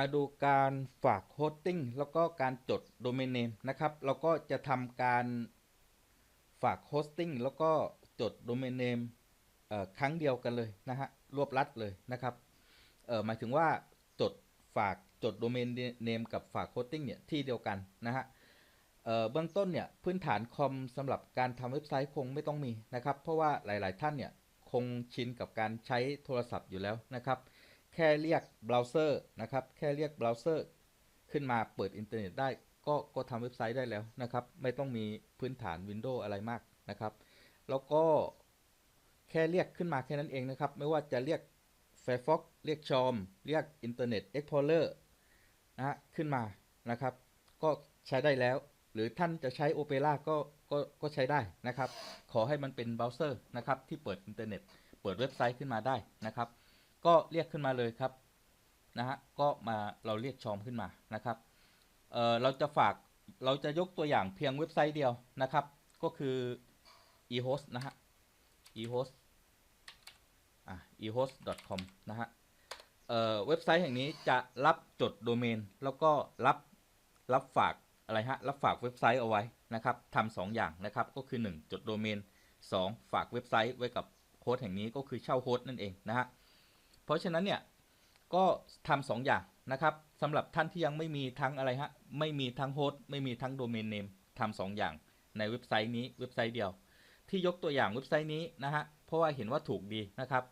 มาดูการฝากโฮสติ้งแล้วก็การจดโดเมนเนมนะครับเราก็จะทำการฝากโฮสติ้งแล้วก็จดโดเมนเนมครั้งเดียวกันเลยนะฮะรวบรัดเลยนะครับหมายถึงว่าจดฝากจดโดเมนเนมกับฝากโฮสติ้งเนี่ยที่เดียวกันนะฮะเบื้องต้นเนี่ยพื้นฐานคอมสำหรับการทำเว็บไซต์คงไม่ต้องมีนะครับ เพราะว่าหลาย ๆ ท่านเนี่ยคงชินกับการใช้โทรศัพท์อยู่แล้วนะครับ แค่เรียกเบราว์เซอร์นะครับ แค่เรียกเบราว์เซอร์ขึ้นมาเปิดอินเทอร์เน็ตได้ ก็ก็ทำเว็บไซต์ได้แล้วนะครับ ไม่ต้องมีพื้นฐาน Windows อะไรมากนะครับ แล้วก็แค่เรียกขึ้นมาแค่นั้นเองนะครับ ไม่ว่าจะเรียก Firefox เรียก Chrome เรียก Internet Explorer นะฮะขึ้นมานะครับ ก็ใช้ได้แล้ว หรือท่านจะใช้ Opera ก็ก็ก็ใช้ได้นะครับ ขอให้มันเป็นเบราว์เซอร์นะครับที่เปิดอินเทอร์เน็ต เปิดเว็บไซต์ขึ้นมาได้นะครับ ก็เรียกขึ้นมาเลยครับนะฮะก็มาเราเรียกชอมขึ้นมานะครับเอ่อเราจะฝากเราจะยกตัวอย่างเพียงเว็บไซต์เดียวนะครับ ก็คือ ehost นะฮะ ehost อะ ehost.com นะฮะเอ่อเว็บไซต์แห่งนี้จะรับจดโดเมน แล้วก็รับรับฝากอะไรฮะรับฝากเว็บไซต์เอาไว้นะครับทำสองอย่างนะครับก็คือ 1 จดโดเมน 2 ฝากเว็บไซต์ไว้กับโฮสต์แห่งนี้ก็คือเช่าโฮสต์นั่นเองนะฮะ เพราะฉะนั้นเนี่ยก็ทำสองอย่างนะครับสำหรับท่านที่ยังไม่มีทั้งอะไรฮะไม่มีทั้งโฮสต์ไม่มีทั้งโดเมนเนมทำสองอย่างในเว็บไซต์นี้เว็บไซต์เดียว ที่ยกตัวอย่างเว็บไซต์นี้นะฮะเพราะว่าเห็นว่าถูกดีนะครับ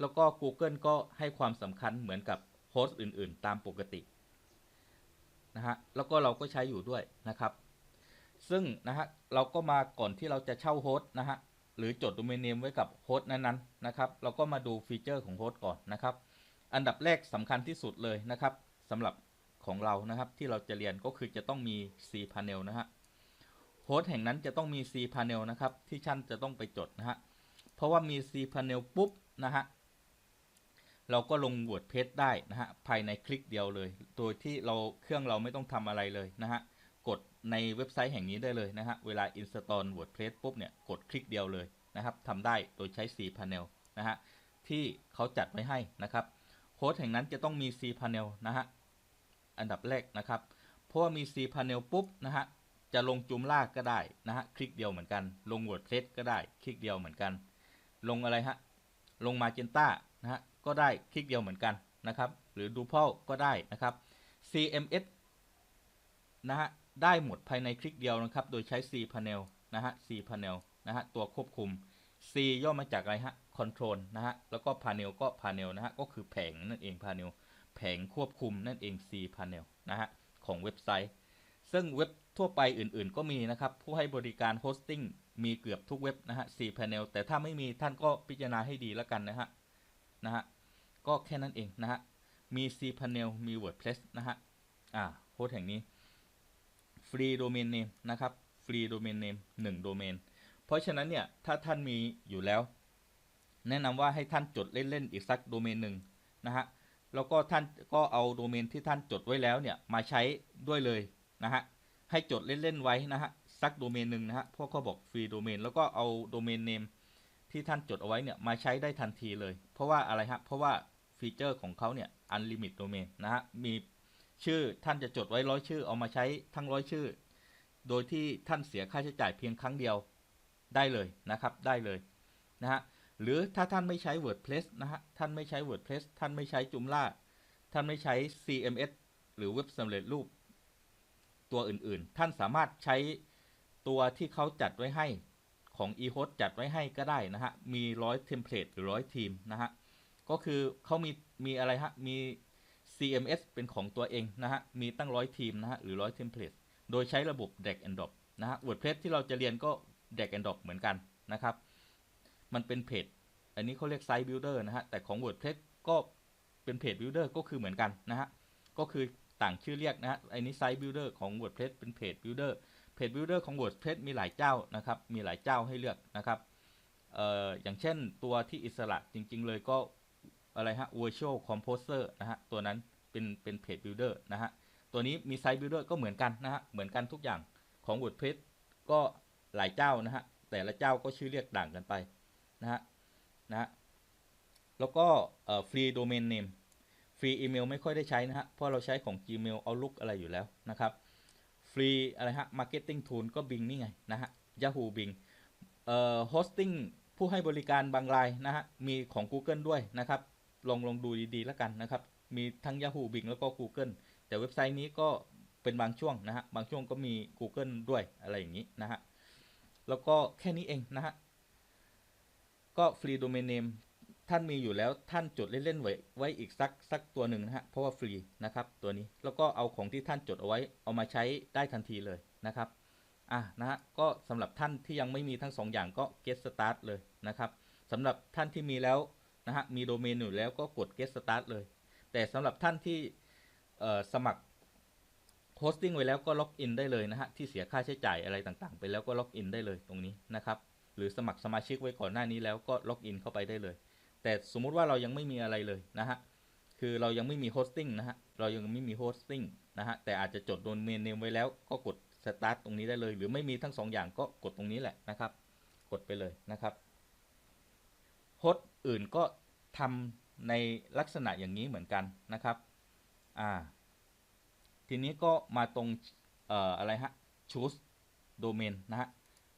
แล้วก็ Google ก็ให้ความสำคัญเหมือนกับโฮสต์อื่น ๆ ตามปกตินะฮะแล้วก็เราก็ใช้อยู่ด้วยนะครับ ซึ่งนะฮะเราก็มาก่อนที่เราจะเช่าโฮสต์นะฮะ หรือจดโดเมนเนมไว้กับโฮสต์นั้นๆนะครับ เราก็มาดูฟีเจอร์ของโฮสต์ก่อนนะครับ อันดับแรกสำคัญที่สุดเลยนะครับสำหรับของเรานะครับที่เราจะเรียนก็คือจะต้องมี C panel นะฮะโฮสต์แห่งนั้นจะต้องมี C panel นะครับที่ท่านจะต้องไปจดนะฮะเพราะว่ามี C panel ปุ๊บนะฮะเราก็ลง WordPress ได้นะฮะภายในคลิกเดียวเลย โดยที่เราเครื่องเราไม่ต้องทำอะไรเลยนะฮะ ในเว็บไซต์แห่งนี้ได้เลยนะฮะ เวลา install WordPress ปุ๊บเนี่ย กดคลิกเดียวเลยนะครับทำได้โดยใช้ C panel นะฮะ ที่เขาจัดไว้ให้นะครับโค้ดแห่งนั้นจะต้องมี C panel นะฮะ อันดับแรกนะครับ เพราะว่ามี C panel ปุ๊บนะฮะ จะลงจุมล่าก็ได้นะฮะ คลิกเดียวเหมือนกัน ลง WordPress ก็ได้ คลิกเดียวเหมือนกัน ลงอะไรฮะ ลง Magenta นะฮะ ก็ได้ คลิกเดียวเหมือนกันนะครับ หรือ Drupal ก็ได้นะครับ CMS นะฮะ ได้หมดภายในคลิกเดียวนะครับ โดยใช้ C panel นะฮะ C panel นะฮะ ตัวควบคุม C ย่อมาจากอะไรฮะ Control นะฮะ แล้วก็ Panel ก็ Panel นะฮะ ก็คือแผงนั่นเอง Panel แผงควบคุมนั่นเอง C Panel นะฮะ ของเว็บไซต์ ซึ่งเว็บทั่วไปอื่นๆ ก็มีนะครับ ผู้ให้บริการโฮสติ้งมีเกือบทุกเว็บนะฮะ C Panel แต่ถ้าไม่มีท่านก็พิจารณาให้ดีแล้วกันนะฮะ นะฮะ ก็แค่นั้นเองนะฮะ มี C Panel มี WordPress นะฮะ อ่า โฮสต์แห่งนี้ ฟรีโดเมนเนมนะครับฟรีโดเมนเนม1โดเมนเพราะฉะนั้นเนี่ยถ้าท่านมีอยู่แล้ว แนะนำว่าให้ท่านจดเล่นๆอีกสักโดเมนหนึ่งนะฮะแล้วก็ท่านก็เอาโดเมนที่ท่านจดไว้แล้วเนี่ยมาใช้ด้วยเลยนะฮะให้จดเล่นๆไว้นะฮะสักโดเมนหนึ่งนะฮะพราะเขาบอกฟรีโดเมนแล้วก็เอาโดเมนเนมที่ท่านจดเอาไว้เนี่ยมาใช้ได้ทันทีเลย เพราะว่าอะไรฮะเพราะว่าฟีเจอร์ของเขาเนี่ย unlimit domain นะฮะมี ชื่อท่านจะจดไว้ร้อยชื่อเอามาใช้ทั้งร้อยชื่อ โดยที่ท่านเสียค่าใช้จ่ายเพียงครั้งเดียวได้เลยนะครับได้เลยนะฮะหรือถ้าท่านไม่ใช้ WordPress นะฮะท่านไม่ใช้ WordPress ท่านไม่ใช้ Joomla ท่านไม่ใช้ CMS หรือเว็บสำเร็จรูป ตัวอื่นๆ ท่านสามารถใช้ตัวที่เขาจัดไว้ให้ของ eHost จัดไว้ให้ก็ได้นะฮะ มีร้อยเทมเพลตหรือร้อยทีมนะฮะ ก็คือเขามีมีอะไรฮะ มี CMS เป็นของตัวเองนะฮะ มีตั้งร้อยทีมนะฮะ หรือร้อยเทมเพลต โดยใช้ระบบ drag and drop นะฮะ WordPress ที่เราจะเรียนก็ drag and drop เหมือนกันนะครับ มันเป็นเพจ อันนี้เขาเรียก Site Builder นะฮะ แต่ของ WordPress ก็เป็นเพจ Builder ก็คือเหมือนกันนะฮะ ก็คือต่างชื่อเรียกนะฮะ อันนี้ Site Builder ของ WordPress เป็นเพจ Builder เพจ Builder ของ WordPress มีหลายเจ้านะครับ มีหลายเจ้าให้เลือกนะครับ เอ่อ อย่างเช่นตัวที่อิสระจริง ๆ เลยก็อะไรฮะ Virtual Composer นะฮะ ตัวนั้น เป็นเป็นเพจ Builder นะฮะ ตัวนี้มี Site Builder ก็เหมือนกันนะฮะ เหมือนกันทุกอย่างของ WordPress ก็หลายเจ้านะฮะ แต่ละเจ้าก็ชื่อเรียกต่างกันไปนะฮะนะฮะแล้วก็ฟรีโดเมนเนมฟฟรีอีเมลไม่ค่อยได้ใช้นะฮะ เพราะเราใช้ของ Gmail Outlook อะไรอยู่แล้วนะครับฟรีอะไรฮะ Marketing Tool ก็ Bing นี่ไงนะฮะ Yahoo Bing เอ่อ hosting ผู้ให้บริการบางรายนะฮะ มีของ Google ด้วยนะครับ ลองลองดูดีๆแล้วกันนะครับ มีทั้ง Yahoo Bing แล้วก็ Google แต่เว็บไซต์นี้ก็เป็นบางช่วงนะฮะ บางช่วงก็มี Google ด้วยอะไรอย่างนี้นะฮะ แล้วก็แค่นี้เองนะฮะ ก็ฟรีโดเมนเนมท่านมีอยู่แล้วท่านจดเล่นๆไว้ไว้อีกสักสักตัวหนึ่งนะฮะ เพราะว่าฟรีนะครับตัวนี้ แล้วก็เอาของที่ท่านจดเอาไว้เอามาใช้ได้ทันทีเลยนะครับ อะนะฮะ ก็สำหรับท่านที่ยังไม่มีทั้งสองอย่างก็ get start เลยนะครับสำหรับท่านที่มีแล้วนะฮะ มีโดเมนอยู่แล้วก็กด get start เลย แต่สำหรับท่านที่สมัคร hosting ไว้แล้วก็ล็อกอินได้เลยนะฮะที่เสียค่าใช้จ่ายอะไรต่างๆ ไปแล้วก็ล็อกอินได้เลยตรงนี้นะครับหรือสมัครสมาชิกไว้ก่อนหน้านี้แล้วก็ล็อกอินเข้าไปได้เลย แต่สมมุติว่าเรายังไม่มีอะไรเลยนะฮะคือเรายังไม่มีโฮสติ้งนะฮะเรายังไม่มีโฮสติ้งนะฮะแต่อาจจะจดโดเมนเนมไว้แล้วก็กดสตาร์ทตรงนี้ได้เลย หรือไม่มีทั้งสองอย่างก็กดตรงนี้แหละนะครับ กดไปเลยนะครับโฮสต์อื่นก็ทำ ในลักษณะอย่างนี้เหมือนกันนะครับอ่าทีนี้ก็มาตรงเอ่ออะไรฮะ choose domain นะฮะ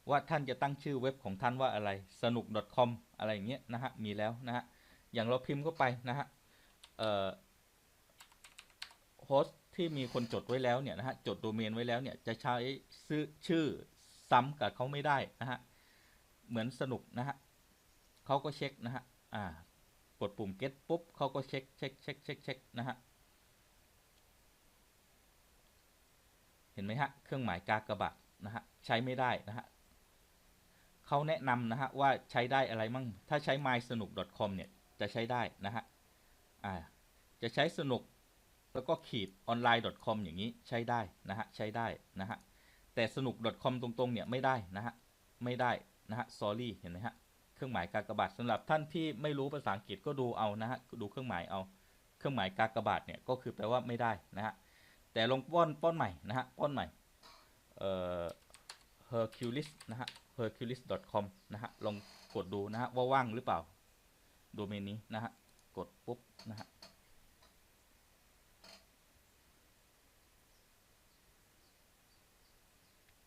ว่าท่านจะตั้งชื่อเว็บของท่านว่าอะไรสนุก .com อะไรอย่างเงี้ยนะฮะมีแล้วนะฮะอย่างเราพิมพ์เข้าไปนะฮะเอ่อโฮสที่มีคนจดไว้แล้วเนี่ยนะฮะจดโดเมนไว้แล้วเนี่ยจะใช้ชื่อชื่อซ้ำกับเขาไม่ได้นะฮะเหมือนสนุกนะฮะเขาก็เช็คนะฮะอ่า ดปุ่ม get ปุ๊บเขาก็เช็คเช็คเช็คเช็คเช็คนะฮะ เห็นไหมฮะ เครื่องหมายกากระบาทนะฮะ ใช้ไม่ได้นะฮะเขาแนะนำนะฮะ ว่าใช้ได้อะไรมั่ง ถ้าใช้ my สนุก .com เนี่ย จะใช้ได้นะฮะ อ่า จะใช้สนุกแล้วก็ขีด online com อย่างนี้ใช้ได้นะฮะ ใช้ได้นะฮะ แต่สนุก com ตรงๆ เนี่ยไม่ได้นะฮะ ไม่ได้นะฮะ sorry เห็นไหมฮะ เครื่องหมายกากบาทสำหรับท่านที่ไม่รู้ภาษาอังกฤษก็ดูเอานะฮะดูเครื่องหมายเอา เครื่องหมายกากบาทเนี่ยก็คือแปลว่าไม่ได้นะฮะแต่ลงป้อนป้อนใหม่นะฮะป้อนใหม่เอ่อ Hercules นะฮะ hercules.com นะฮะลองกดดูนะฮะว่าว่างหรือเปล่าโดเมนนี้นะฮะกดปุ๊บนะฮะ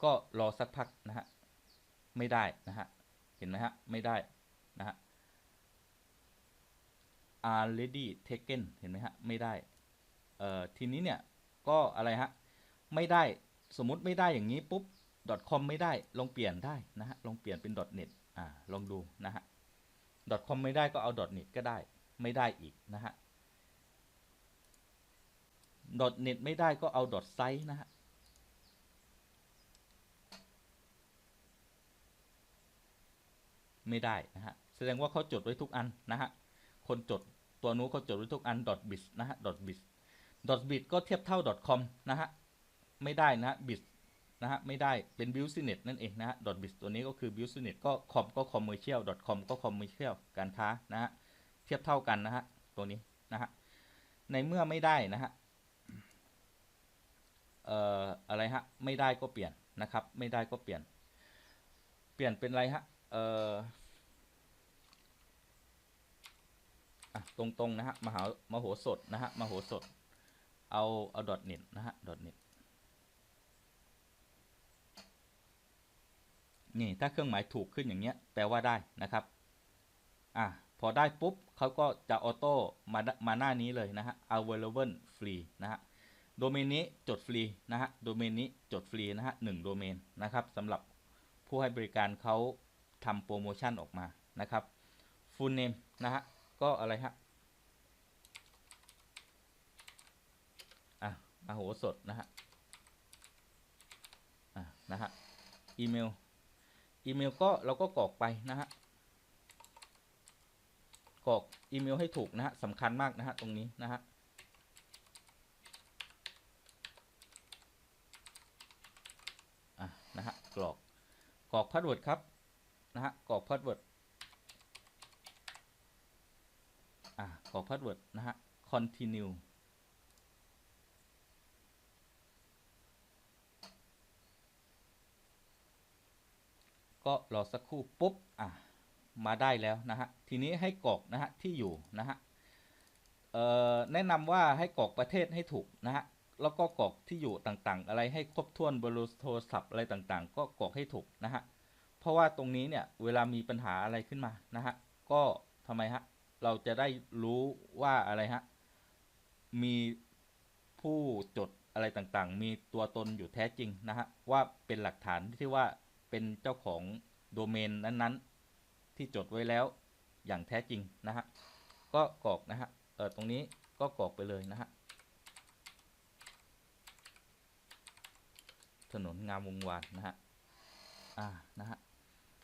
ก็รอสักพักนะฮะไม่ได้นะฮะ เห็นไหมฮะ ไม่ได้นะฮะ already taken เห็นไหมฮะ ไม่ได้ เอ่อ ทีนี้เนี่ย ก็อะไรฮะ ไม่ได้ สมมุติไม่ได้อย่างนี้ปุ๊บ .com ไม่ได้ ลองเปลี่ยนได้นะฮะ ลองเปลี่ยนเป็น .net อ่า ลองดูนะฮะ .com ไม่ได้ก็เอา .net ก็ได้ ไม่ได้อีกนะฮะ .net ไม่ได้ก็เอา .site นะฮะ ไม่ได้นะฮะแสดงว่าเขาจดไว้ทุกอันนะฮะคนจดตัวนู้นเขาจดไว้ทุกอัน .biz นะฮะ .biz .biz ก็เทียบเท่า .com นะฮะไม่ได้นะฮะ biz นะฮะไม่ได้เป็น business นั่นเองนะฮะ .biz ตัวนี้ก็คือ business ก็ com ก็ commercial .com ก็ commercial การค้านะฮะเทียบเท่ากันนะฮะตัวนี้นะฮะในเมื่อไม่ได้นะฮะเอ่ออะไรฮะไม่ได้ก็เปลี่ยนนะครับ ไม่ได้ก็เปลี่ยน เปลี่ยนเป็นอะไรฮะเอ่อ อะตรงๆนะฮะมหามโหสถนะฮะมโหสถ เอาเอา .net นะฮะ .net นี่ถ้าเครื่องหมายถูกขึ้นอย่างเงี้ยแปลว่าได้นะครับอะพอได้ปุ๊บเขาก็จะออโต้มามาหน้านี้เลยนะฮะ available free นะฮะโดเมนนี้จดฟรีนะฮะโดเมนนี้จดฟรีนะฮะหนึ่งโดเมนนะครับสำหรับผู้ให้บริการเขาทำโปรโมชั่นออกมานะครับ full name นะฮะ ก็อะไรฮะอะมาโหสดนะฮะอะนะฮะอีเมลอีเมลก็เราก็กรอกไปนะฮะกรอกอีเมลให้ถูกนะฮะสำคัญมากนะฮะตรงนี้นะฮะอะนะฮะกรอกกรอกพาสเวิร์ดครับนะฮะกรอกพาสเวิร์ด อะกรอกพาสเวิร์ดนะฮะ continue ก็รอสักครู่ปุ๊บ อะ มาได้แล้วนะฮะ ทีนี้ให้กรอกนะฮะ ที่อยู่นะฮะเออแนะนำว่าให้กรอกประเทศให้ถูกนะฮะ แล้วก็กรอกที่อยู่ต่างๆ อะไรให้ครบถ้วนบร์โทรศัพท์อะไรต่างๆ ก็กรอกให้ถูกนะฮะ เพราะว่าตรงนี้เนี่ย เวลามีปัญหาอะไรขึ้นมานะฮะ ก็ทำไมฮะ เราจะได้รู้ว่าอะไรฮะ มีผู้จดอะไรต่างๆ มีตัวตนอยู่แท้จริงนะฮะ ว่าเป็นหลักฐานที่ว่าเป็นเจ้าของโดเมนนั้นๆ ที่จดไว้แล้วอย่างแท้จริงนะฮะ ก็กรอกนะฮะ เออตรงนี้ก็กรอกไปเลยนะฮะ ถนนงามวงวานนะฮะ อ่า นะฮะ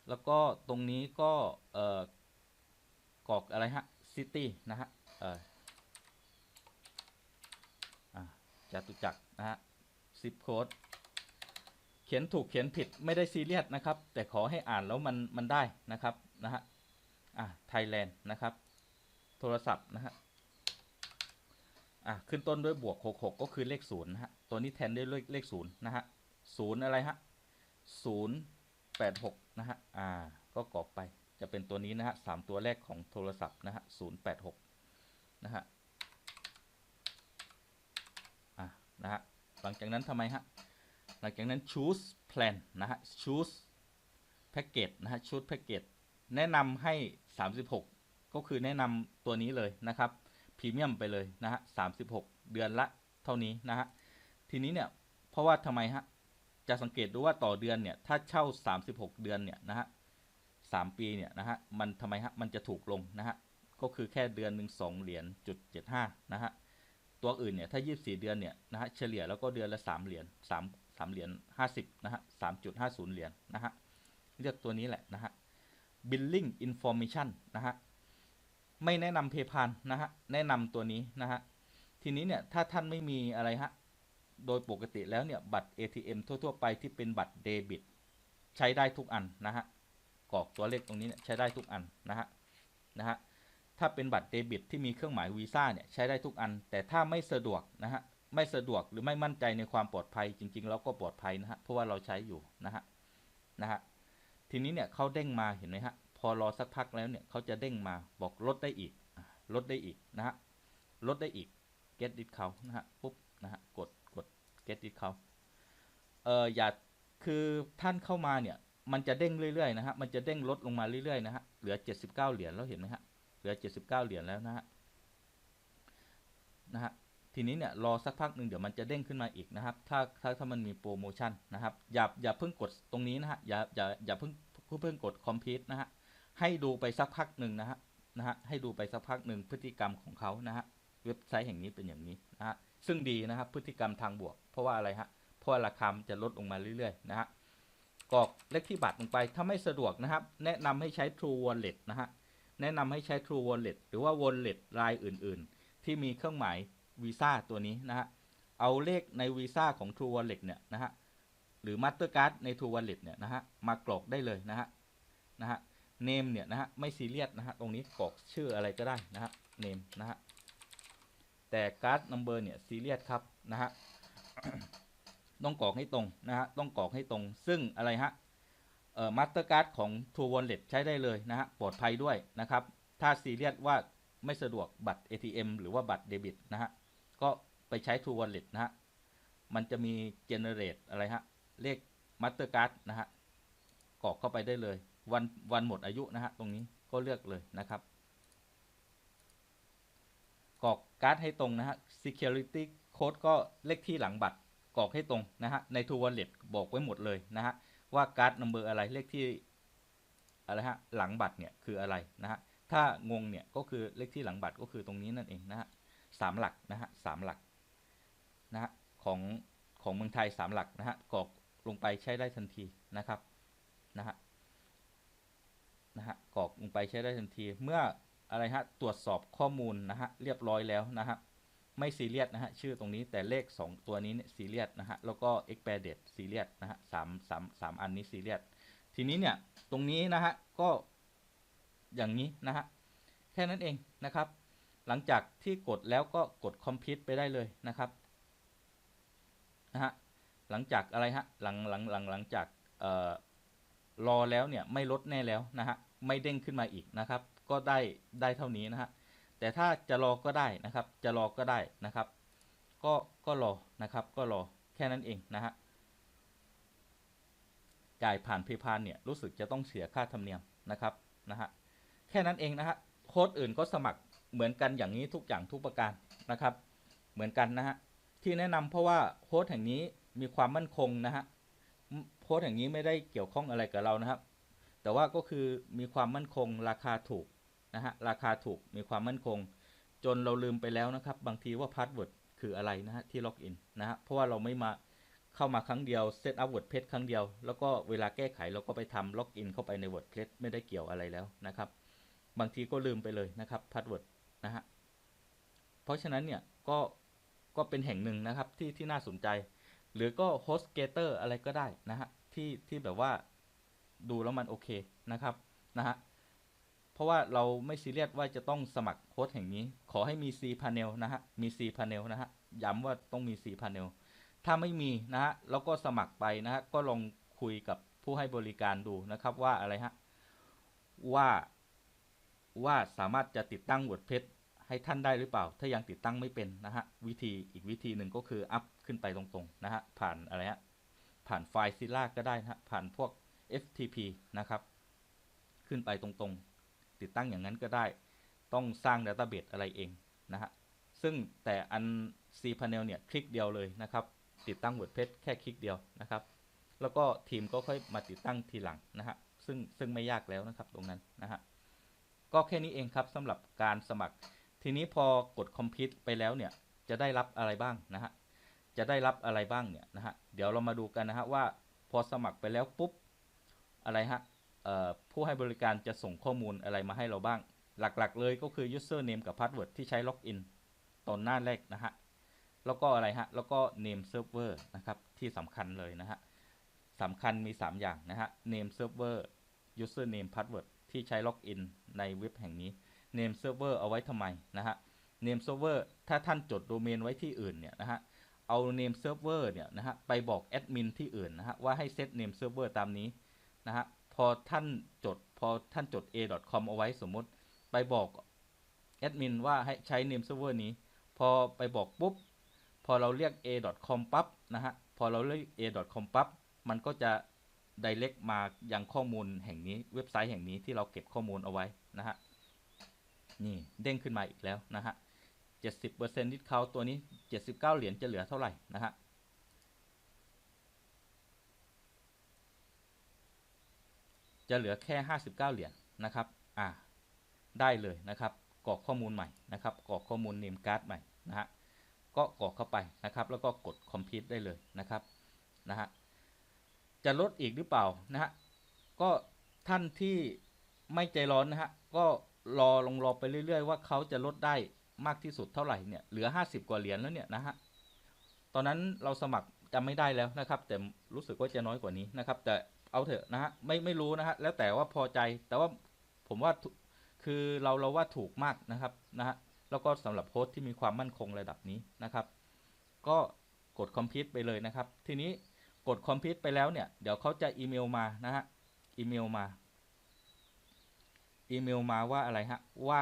แล้วก็ตรงนี้ก็ เอ่อ กอกอะไรฮะซิตี้นะฮะเออจตุจักรนะฮะซิปโค้ดเขียนถูกเขียนผิดไม่ได้ซีเรียสนะครับ แต่ขอให้อ่านแล้วมันมันได้นะครับนะฮะอ่าไทยแลนด์นะครับ โทรศัพท์นะฮะอะขึ้นต้นด้วยบวก 66 ก็คือเลขศูนย์นะฮะตัวนี้แทนด้วยเลขเลขศูนย์นะฮะศูนย์อะไรฮะศูนย์แปดหกนะฮะอ่าก็กรอกไป จะเป็นตัวนี้นะฮะสามตัวแรกของโทรศัพท์นะฮะศูนย์แปดหกนะฮะอะนะฮะหลังจากนั้นทำไมฮะหลังจากนั้น choose plan นะฮะ choose package นะฮะ choose package แนะนำให้ 36 ก็คือแนะนำตัวนี้เลยนะครับพรีเมียมไปเลยนะฮะ36 เดือนละเท่านี้นะฮะทีนี้เนี่ยเพราะว่าทำไมฮะจะสังเกตดูว่าต่อเดือนเนี่ยถ้าเช่า 36 เดือนเนี่ยนะฮะ สามปีเนี่ยนะฮะมันทำไมฮะมันจะถูกลงนะฮะก็คือแค่เดือนหนึ่งสองเหรียญจุดเจ็ดห้านะฮะตัวอื่นเนี่ยถ้า24เดือนเนี่ยนะฮะเฉลี่ยแล้วก็เดือนละ3เหรียญ3 3เหรียญ50นะฮะ3.50เหรียญนะฮะเลือกตัวนี้แหละนะฮะ billing information นะฮะไม่แนะนำเพย์พานนะฮะแนะนำตัวนี้นะฮะทีนี้เนี่ยถ้าท่านไม่มีอะไรฮะโดยปกติแล้วเนี่ยบัตร ATM ทั่ว ๆ ไปที่เป็นบัตรเดบิต ใช้ได้ทุกอันนะฮะ กรอกตัวเลขตรงนี้เนี่ยใช้ได้ทุกอันนะฮะนะฮะถ้าเป็นบัตรเดบิตที่มีเครื่องหมายวีซ่าเนี่ยใช้ได้ทุกอัน แต่ถ้าไม่สะดวกนะฮะไม่สะดวกหรือไม่มั่นใจในความปลอดภัยจริงๆแล้วก็ปลอดภัยนะฮะเพราะว่าเราใช้อยู่นะฮะนะฮะทีนี้เนี่ยเขาเด้งมาเห็นไหมฮะพอรอสักพักแล้วเนี่ยเขาจะเด้งมาบอกลดได้อีกลดได้อีกนะฮะลดได้อีก get it เขานะฮะปุ๊บนะฮะกดกด get it เขาเอออย่าคือท่านเข้ามาเนี่ย มันจะเด้งเรื่อยๆนะฮะ มันจะเด้งลดลงมาเรื่อยๆนะฮะ เหลือ 79 เหรียญแล้วเห็นไหมฮะ เหลือ 79 เหรียญแล้วนะฮะ นะฮะ ทีนี้เนี่ยรอสักพักหนึ่งเดี๋ยวมันจะเด้งขึ้นมาอีกนะครับ ถ้าถ้าถ้ามันมีโปรโมชั่นนะครับ อย่าอย่าเพิ่งกดตรงนี้นะฮะ อย่าอย่าอย่าเพิ่งเพิ่งเพิ่งกดคอมพิวต์นะฮะ ให้ดูไปสักพักหนึ่งนะฮะ นะฮะ ให้ดูไปสักพักหนึ่งพฤติกรรมของเขานะฮะ เว็บไซต์แห่งนี้เป็นอย่างนี้นะฮะ ซึ่งดีนะครับพฤติกรรมทางบวก เพราะว่าอะไรฮะ เพราะว่าราคามันจะลดลงมาเรื่อยๆนะฮะ กรอกเลขที่บัตรลงไป ถ้าไม่สะดวกนะครับ แนะนำให้ใช้ True Wallet นะฮะ แนะนำให้ใช้ True Wallet หรือว่า Wallet รายอื่น ๆ ที่มีเครื่องหมายวีซ่าตัวนี้นะฮะ เอาเลขในวีซ่าของ True Wallet เนี่ยนะฮะ หรือ Mastercard ใน True Wallet เนี่ยนะฮะ มากรอกได้เลยนะฮะ นะฮะ name เนี่ยนะฮะ ไม่ซีเรียสนะฮะ ตรงนี้กรอกชื่ออะไรก็ได้นะฮะ name นะฮะ แต่ card number เนี่ยซีเรียสครับนะฮะ ต้องกรอกให้ตรงนะฮะต้องกรอกให้ตรง ซึ่งอะไรฮะเอ่อ Mastercard ของ True Wallet ใช้ได้เลยนะฮะปลอดภัยด้วยนะครับ ถ้าซีเรียสว่าไม่สะดวกบัตร ATM หรือว่าบัตรเดบิตนะฮะก็ไปใช้ True Wallet นะฮะมันจะมี generate อะไรฮะเลข Mastercard นะฮะกรอกเข้าไปได้เลย วันวันหมดอายุนะฮะตรงนี้ก็เลือกเลยนะครับกรอกการ์ดให้ตรงนะฮะ security code ก็เลขที่หลังบัตร กรอกให้ตรงนะฮะใน True Wallet บอกไว้หมดเลยนะฮะว่าการ์ดนัมเบอร์อะไรเลขที่อะไรฮะหลังบัตรเนี่ยคืออะไรนะฮะถ้างงเนี่ยก็คือเลขที่หลังบัตรก็คือตรงนี้นั่นเองนะฮะสามหลักนะฮะสามหลักนะฮะของของเมืองไทยสามหลักนะฮะกรอกลงไปใช้ได้ทันทีนะครับนะฮะนะฮะกรอกลงไปใช้ได้ทันทีเมื่ออะไรฮะตรวจสอบข้อมูลนะฮะเรียบร้อยแล้วนะฮะ ไม่ซีเรียสนะฮะชื่อตรงนี้แต่เลข 2 ตัวนี้เนี่ยซีเรียสนะฮะแล้วก็ expire date ซีเรียสนะฮะสามสามสามอันนี้ซีเรียสทีนี้เนี่ยตรงนี้นะฮะก็อย่างนี้นะฮะแค่นั้นเองนะครับ หลังจากที่กดแล้วก็กด complete ไปได้เลยนะครับนะฮะหลังจากอะไรฮะหลังหลังหลังหลังจากเอ่อรอแล้วเนี่ยไม่ลดแน่แล้วนะฮะไม่เด้งขึ้นมาอีกนะครับ ก็ได้ได้เท่านี้นะฮะ แต่ถ้าจะรอก็ได้นะครับ จะรอก็ได้นะครับ ก็ก็รอนะครับ ก็รอแค่นั้นเองนะฮะจ่ายผ่านเพย์พาเนี่ยรู้สึกจะต้องเสียค่าธรรมเนียมนะครับนะฮะแค่นั้นเองนะฮะโค้ดอื่นก็สมัครเหมือนกันอย่างนี้ทุกอย่างทุกประการนะครับ เหมือนกันนะฮะที่แนะนำเพราะว่าโค้ดแห่งนี้มีความมั่นคงนะฮะโค้ดแห่งนี้ไม่ได้เกี่ยวข้องอะไรกับเรานะครับ แต่ว่าก็คือมีความมั่นคงราคาถูก นะฮะราคาถูกมีความมั่นคง จนเราลืมไปแล้วนะครับ บางทีว่าพาสเวิร์ดคืออะไรนะฮะที่ล็อกอินนะฮะเพราะว่าเราไม่มาเข้ามาครั้งเดียวเซตอัพ WordPress ครั้งเดียว แล้วก็เวลาแก้ไขเราก็ไปทำล็อกอินเข้าไปใน WordPress ไม่ได้เกี่ยวอะไรแล้วนะครับ บางทีก็ลืมไปเลยนะครับพาสเวิร์ดนะฮะเพราะฉะนั้นเนี่ยก็ก็เป็นแห่งหนึ่งนะครับที่ที่น่าสนใจ หรือก็ HostGator อะไรก็ได้นะฮะที่ที่แบบว่าดูแล้วมันโอเคนะครับนะฮะ เพราะว่าเราไม่ซีเรียสว่าจะต้องสมัครโค้ดแห่งนี้ ขอให้มี C panel นะฮะ มี C panel นะฮะ ย้ำว่าต้องมี C panel ถ้าไม่มีนะฮะ แล้วก็สมัครไปนะฮะ ก็ลองคุยกับผู้ให้บริการดูนะครับว่าอะไรฮะ ว่าว่าสามารถจะติดตั้ง WordPress ให้ท่านได้หรือเปล่า ถ้ายังติดตั้งไม่เป็นนะฮะ วิธีอีกวิธีหนึ่งก็คืออัพขึ้นไปตรงๆนะฮะ ผ่านอะไรฮะ ผ่านไฟล์ซิล่าก็ได้นะฮะ ผ่านพวก FTP นะครับ ขึ้นไปตรงๆ ติดตั้งอย่างนั้นก็ได้ ต้องสร้าง Database อะไรเองนะฮะ ซึ่งแต่อัน C Panel เนี่ยคลิกเดียวเลยนะครับ ติดตั้ง WordPress แค่คลิกเดียวนะครับ แล้วก็ทีมก็ค่อยมาติดตั้งทีหลังนะฮะ ซึ่งซึ่งไม่ยากแล้วนะครับตรงนั้นนะฮะ ก็แค่นี้เองครับสำหรับการสมัคร ทีนี้พอกด Complete ไปแล้วเนี่ยจะได้รับอะไรบ้างนะฮะ จะได้รับอะไรบ้างเนี่ยนะฮะ เดี๋ยวเรามาดูกันนะฮะว่าพอสมัครไปแล้วปุ๊บอะไรฮะ ผู้ให้บริการจะส่งข้อมูลอะไรมาให้เราบ้าง หลักๆ เลยก็คือ username กับ password ที่ใช้ล็อกอินตอนหน้าแรกนะฮะ แล้วก็อะไรฮะ แล้วก็ name server นะครับที่สำคัญเลยนะฮะสำคัญมี 3 อย่างนะฮะ name server username password ที่ใช้ล็อกอินในเว็บแห่งนี้ name server เอาไว้ทำไมนะฮะ name server ถ้าท่านจดโดเมนไว้ที่อื่นเนี่ยนะฮะ เอา name server เนี่ยนะฮะไปบอกแอดมินที่อื่นนะฮะว่าให้เซต name server ตามนี้นะฮะ พอท่านจด พอท่านจด a.com เอาไว้สมมติไปบอกแอดมินว่าให้ใช้ name server นี้ พอไปบอกปุ๊บ พอเราเรียก a.com ปั๊บนะฮะ พอเราเรียก a.com ปั๊บ มันก็จะ direct มายังข้อมูลแห่งนี้เว็บไซต์แห่งนี้ที่เราเก็บข้อมูลเอาไว้นะฮะ นี่เด้งขึ้นมาอีกแล้วนะฮะ 70%ดิสเขาตัวนี้ 79 เหรียญจะเหลือเท่าไหร่นะฮะ จะเหลือแค่ 59 เหรียญนะครับอ่าได้เลยนะครับกรอกข้อมูลใหม่นะครับกรอกข้อมูล name card ใหม่นะฮะก็กรอกเข้าไปนะครับแล้วก็กด complete ได้เลยนะครับนะฮะจะลดอีกหรือเปล่านะฮะก็ท่านที่ไม่ใจร้อนนะฮะก็รอลงรอไปเรื่อย ๆ ว่าเขาจะลดได้มากที่สุดเท่าไหร่เนี่ยเหลือ 50 กว่าเหรียญแล้วเนี่ยนะฮะตอนนั้นเราสมัครจำไม่ได้แล้วนะครับ แต่รู้สึกว่าจะน้อยกว่านี้นะครับ แต่เอาเถอะนะฮะไม่ไม่รู้นะฮะแล้วแต่ว่าพอใจแต่ว่าผมว่าคือเราเราว่าถูกมากนะครับนะฮะแล้วก็สำหรับโฮสต์ที่มีความมั่นคงระดับนี้นะครับ ก็กดคอมพิวต์ไปเลยนะครับ ทีนี้กดคอมพิวต์ไปแล้วเนี่ยเดี๋ยวเขาจะอีเมลมานะฮะอีเมลมาอีเมลมาว่าอะไรฮะว่า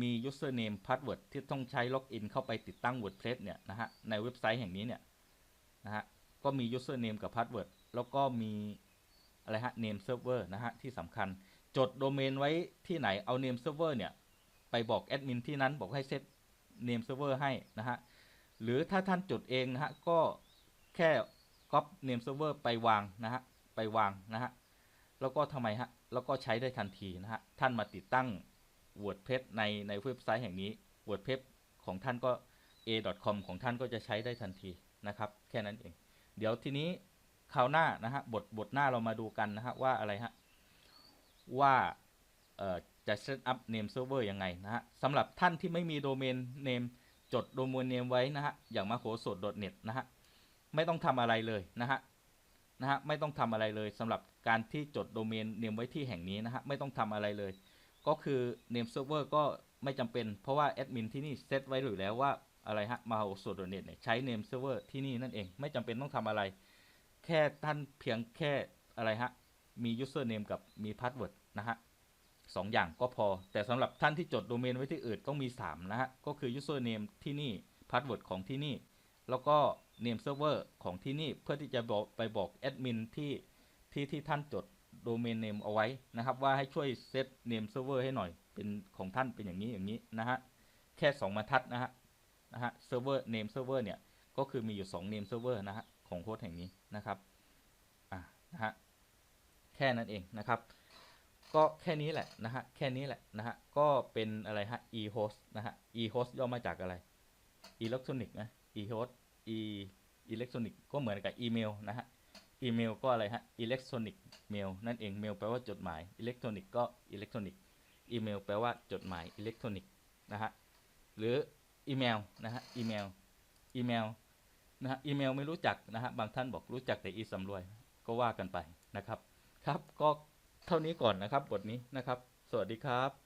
มี username password ที่ต้องใช้ล็อกอินเข้าไปติดตั้ง WordPress เนี่ยนะฮะในเว็บไซต์แห่งนี้เนี่ยนะฮะก็มี username กับ password แล้วก็มีอะไรฮะ name server นะฮะ ที่สำคัญ จดโดเมนไว้ที่ไหนเอา name server เนี่ย ไปบอกแอดมินที่นั้นบอกให้เซต name server ให้นะฮะ หรือถ้าท่านจดเองนะฮะ ก็แค่ copy name server ไปวางนะฮะ ไปวางนะฮะ แล้วก็ทำไมฮะ แล้วก็ใช้ได้ทันทีนะฮะ ท่านมาติดตั้ง WordPress ในในเว็บไซต์แห่งนี้ WordPress ของท่านก็ a.com ของท่านก็จะใช้ได้ทันทีนะครับ แค่นั้นเอง เดี๋ยวทีนี้ คราวหน้านะฮะบทบทหน้าเรามาดูกันนะฮะว่าอะไรฮะว่าจะเซตอัพ name server ยังไงนะฮะสำหรับท่านที่ไม่มีโดเมน name จดโดเมน name ไว้นะฮะอย่างมาโ s สด .net นะฮะไม่ต้องทำอะไรเลยนะฮะนะฮะไม่ต้องทำอะไรเลยสำหรับการที่จดโดเมน name ไว้ที่แห่งนี้นะฮะไม่ต้องทำอะไรเลย ก็คือ name server ก็ไม่จำเป็น เพราะว่าแอดมินที่นี่เซตไว้อยู่แล้วว่าอะไรฮะมาโ s สด .net เนี่ยใช้ name server ที่นี่นั่นเอง ไม่จำเป็นต้องทำอะไร ค่ท่านเพียงแค่อะไรฮะ มี username กับมี password นะฮะสองอย่างก็พอ แต่สำหรับท่านที่จดโดเมนไว้ที่อื่นต้องมี 3 นะฮะ ก็คือ username ที่นี่ password ของที่นี่ แล้วก็ name server ของที่นี่ เพื่อที่จะบอกไปบอกแอดมินที่ที่ที่ท่านจดโดเมนเนมเอาไว้นะครับ ว่าให้ช่วยเซต name server ให้หน่อยเป็นของท่านเป็นอย่างนี้อย่างนี้นะฮะ แค่ 2บรรทัดนะฮะนะฮะ server name server เนี่ย ก็คือมีอยู่ 2 name server นะฮะ ของโฮสต์แห่งนี้นะครับอ่านะฮะแค่นั้นเองนะครับ ก็แค่นี้แหละนะฮะแค่นี้แหละนะฮะก็เป็นอะไรฮะ e-host นะฮะ e-host ย่อมาจากอะไร electronic นะ e-host e electronic ก็เหมือนกับอีเมลนะฮะอีเมลก็อะไรฮะ electronic mail นั่นเอง mail แปลว่าจดหมาย electronic ก็ electronic อีเมลแปลว่าจดหมาย electronic นะฮะหรืออีเมลนะฮะอีเมลอีเมล นะฮะอีเมลไม่รู้จักนะฮะบางท่านบอกรู้จักแต่อีสำรวยก็ว่ากันไปนะครับ ครับก็เท่านี้ก่อนนะครับบทนี้นะครับ สวัสดีครับ